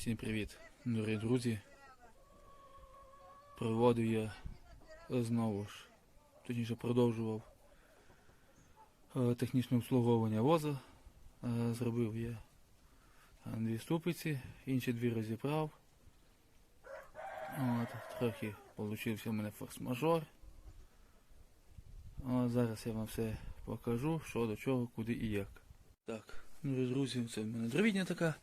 Всім привіт, дорогі друзі. Проводив я знову ж, точніше продовжував е, технічне обслуговування воза. Е, Зробив я е, дві ступиці, інші дві розібрав. От, трохи получився у мене форс-мажор. Зараз я вам все покажу, що до чого, куди і як. Так, ну друзі, це в мене дровітня така.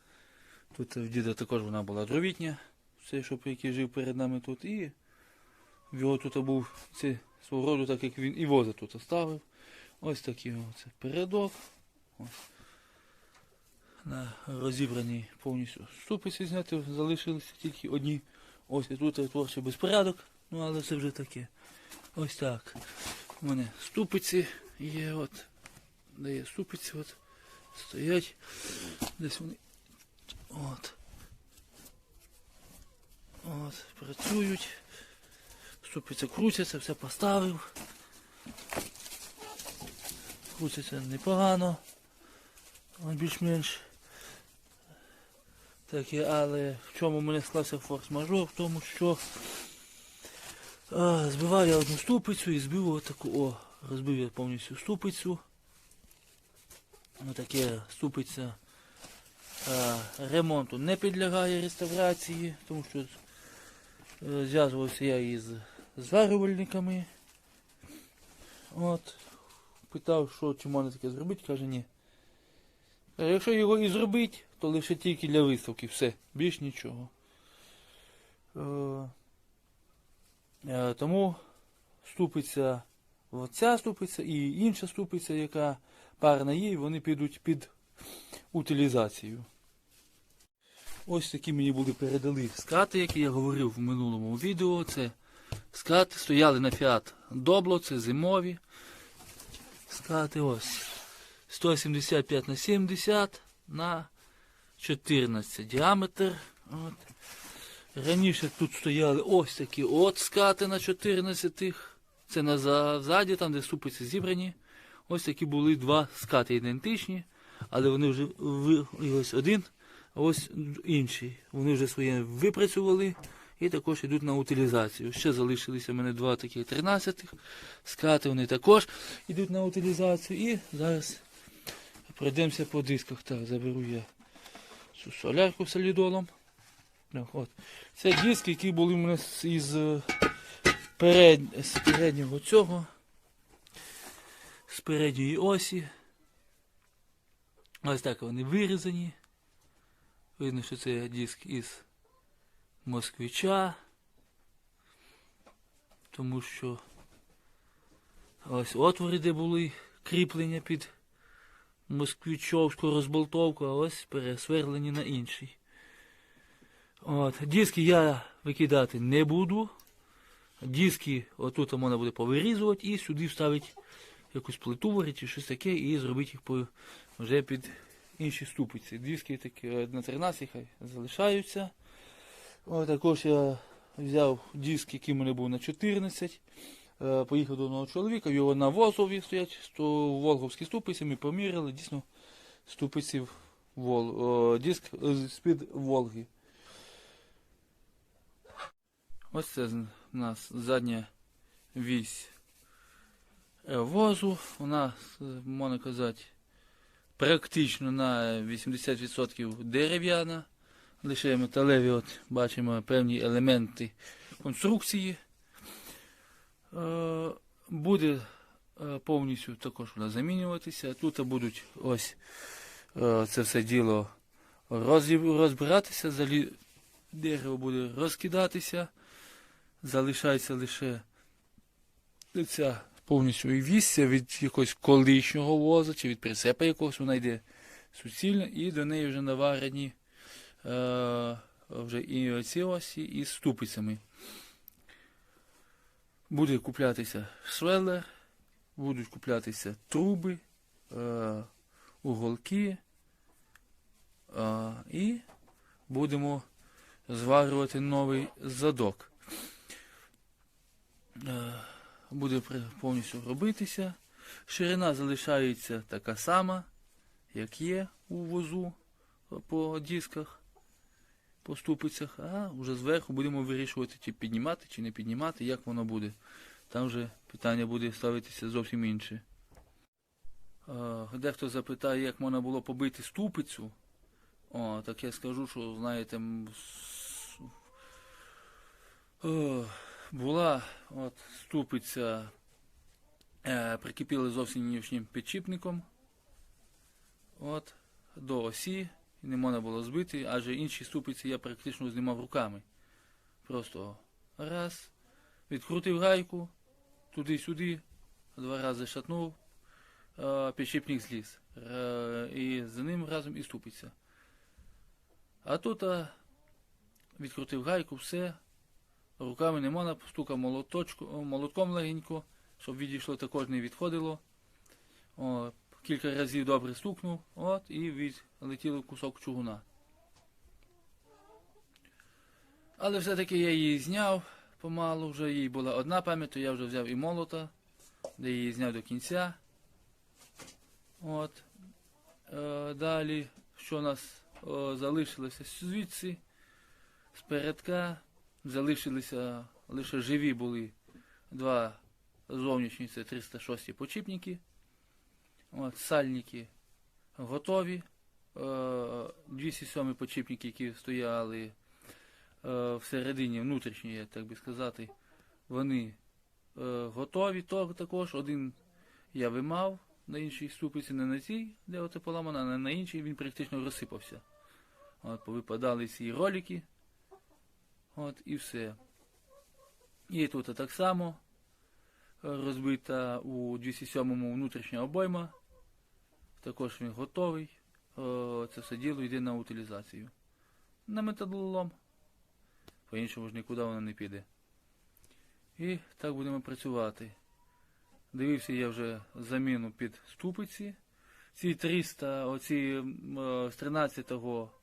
Тут в діда також вона була дровітня, все, що який жив перед нами тут. І в його тут був це свого роду, так як він і воза тут оставив. Ось такий оце передок. Ось. На розібрані повністю ступиці зняти, залишилися тільки одні. Ось і тут творчий безпорядок, ну але це вже таке. Ось так. У мене ступиці є, от. Де є ступиці, от. Стоять. Десь вони От. От, працюють. Ступиця крутяться, все поставив. Крутяться непогано. Більш-менш. Таке, але в чому мене склався форс-мажор, в тому, що а, збивав я одну ступицю і збив отаку, о, розбив я повністю ступицю. Отаке ступиця ремонту не підлягає реставрації, тому що е, зв'язувався я із зварювальниками. От. Питав, що чи можна таке зробити, каже ні. Якщо його і зробити, то лише тільки для виставки, все, більш нічого. Е, е, тому ступиться оця ступиця і інша ступиця, яка парна і вони підуть під утилізацію. Ось такі мені були передали скати, які я говорив в минулому відео. Це скати стояли на Fiat Добло, це зимові. Скати ось 175 на 70 на 14 діаметр. От. Раніше тут стояли ось такі от скати на 14. Це назаді, там де ступиці зібрані. Ось такі були два скати ідентичні, але вони вже ось один, а ось інший. Вони вже своє випрацювали і також йдуть на утилізацію. Ще залишилися в мене два таких 13-х. Скати вони також йдуть на утилізацію. І зараз пройдемося по дисках. Так, заберу я цю солярку солідолом. От. Це диски, які були в мене із е, перед, з переднього цього з передньої осі. Ось так вони вирізані. Видно, що це диск із москвича. Тому що ось отвори, де були кріплення під москвичовську розболтовку, а ось пересверлені на інший. От, диски я викидати не буду. Диски отут можна буде повирізувати і сюди вставити якусь плиту варити чи щось таке і зробити їх по, вже під інші ступиці. Диски такі е, на 13 хай залишаються. О, також я взяв диск, який в мене був на 14. Е, Поїхав до одного чоловіка, його на Волгові стоять, то Волговські ступиці, ми поміряли, дійсно ступиці Вол, о, диск з-під Волги. Ось це у нас задня вісь е, возу. Вона, можна казати, практично на 80% дерев'яна. Лише металеві, от бачимо певні елементи конструкції. Е, Буде е, повністю також замінюватися. Тут будуть ось е, це все діло розбиратися, залі... дерево буде розкидатися. Залишається лише ця повністю і вісся від якогось колишнього воза чи від прицепа якогось, вона йде суцільно і до неї вже наварені е, вже і оці осі із ступицями. Буде куплятися швеллер, будуть куплятися труби, е, уголки е, і будемо зварювати новий задок. Е, буде повністю робитися. Ширина залишається така сама, як є у возу по дисках. по ступицях, а вже зверху будемо вирішувати, чи піднімати, чи не піднімати, як воно буде. Там вже питання буде ставитися зовсім інше. Дехто запитає, як можна було побити ступицю. О, так я скажу, що, знаєте, О, була от ступиця, е, прикипіли зовсім нічним підчіпником. От, до осі, не можна було збити, адже інші ступиці я практично знімав руками. Просто раз, відкрутив гайку, туди-сюди, два рази шатнув, е, підшипник зліз. Е, І за ним разом і ступиться. А тут а, відкрутив гайку, все. Руками не можна, стукав молоточку, молотком легенько, щоб відійшло також не відходило. О, кілька разів добре стукнув, от, і відлетів кусок чугуна. Але все-таки я її зняв помалу, вже їй була одна пам'ять, то я вже взяв і молота, де її зняв до кінця. От. Е, далі, що у нас о, залишилося звідси, спередка, залишилися лише живі були два зовнішні, це 306 почіпники. От, сальники готові. Е, 207 почіпники, які стояли е, всередині, внутрішні, як так би сказати, вони е, готові також. Один я вимав на іншій ступиці, не на цій, де оце поламано, а на іншій він практично розсипався. От, повипадали ці ролики. От і все. І тут так само е, розбита у 207-му внутрішня обойма. Також він готовий. Е, Це все діло йде на утилізацію. На металолом. По-іншому ж нікуди воно не піде. І так будемо працювати. Дивився я вже заміну під ступиці. Ці 300, оці е, з 13-го, е,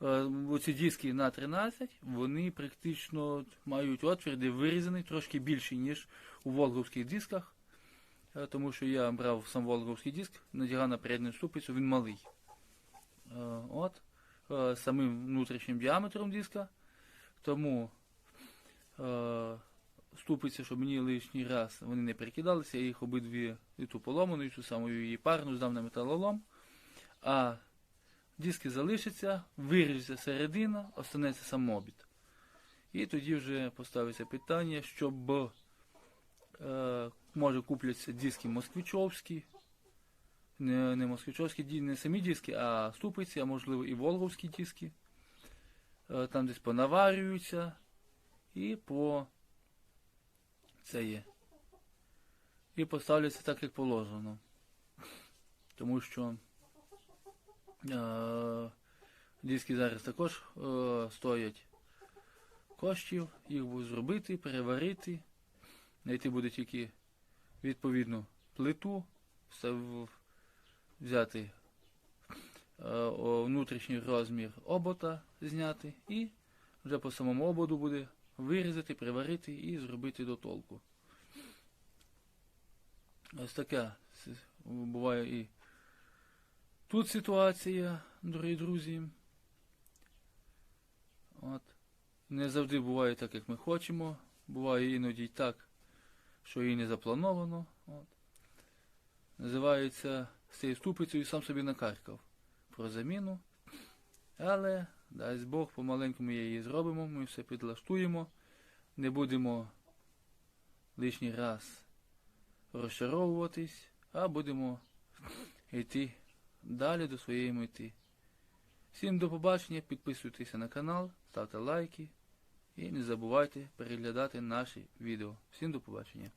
оці диски на 13, вони практично мають отвір, де вирізаний трошки більший, ніж у волговських дисках. Е, Тому що я брав сам волговський диск, надягав на передню ступицю, він малий. Е, От, е, самим внутрішнім діаметром диска. Тому е, ступиці, щоб мені лишній раз вони не перекидалися, я їх обидві і ту поломану, і ту саму її парну здав на металолом. А диски залишаться, виріжеться середина, останеться сам обід. І тоді вже поставиться питання, щоб е, може купляться диски москвичовські, не, не москвичовські, не самі диски, а ступиці, а можливо і волговські диски. Е, Там десь понаварюються і по це є. І поставляться так, як положено. Тому що диски зараз також е, стоять коштів, їх будуть зробити, переварити. Знайти буде тільки відповідну плиту, взяти е, внутрішній розмір обота зняти і вже по самому ободу буде вирізати, приварити і зробити до толку. Ось така буває і тут ситуація, дорогі друзі. От. Не завжди буває так, як ми хочемо. Буває іноді й так, що і не заплановано. От. Називається з цією ступицею сам собі накаркав про заміну. Але, дасть Бог, помаленьку ми її зробимо, ми все підлаштуємо, не будемо лишній раз розчаровуватись, а будемо йти далі до своєї мети. Всім до побачення, підписуйтеся на канал, ставте лайки і не забувайте переглядати наші відео. Всім до побачення.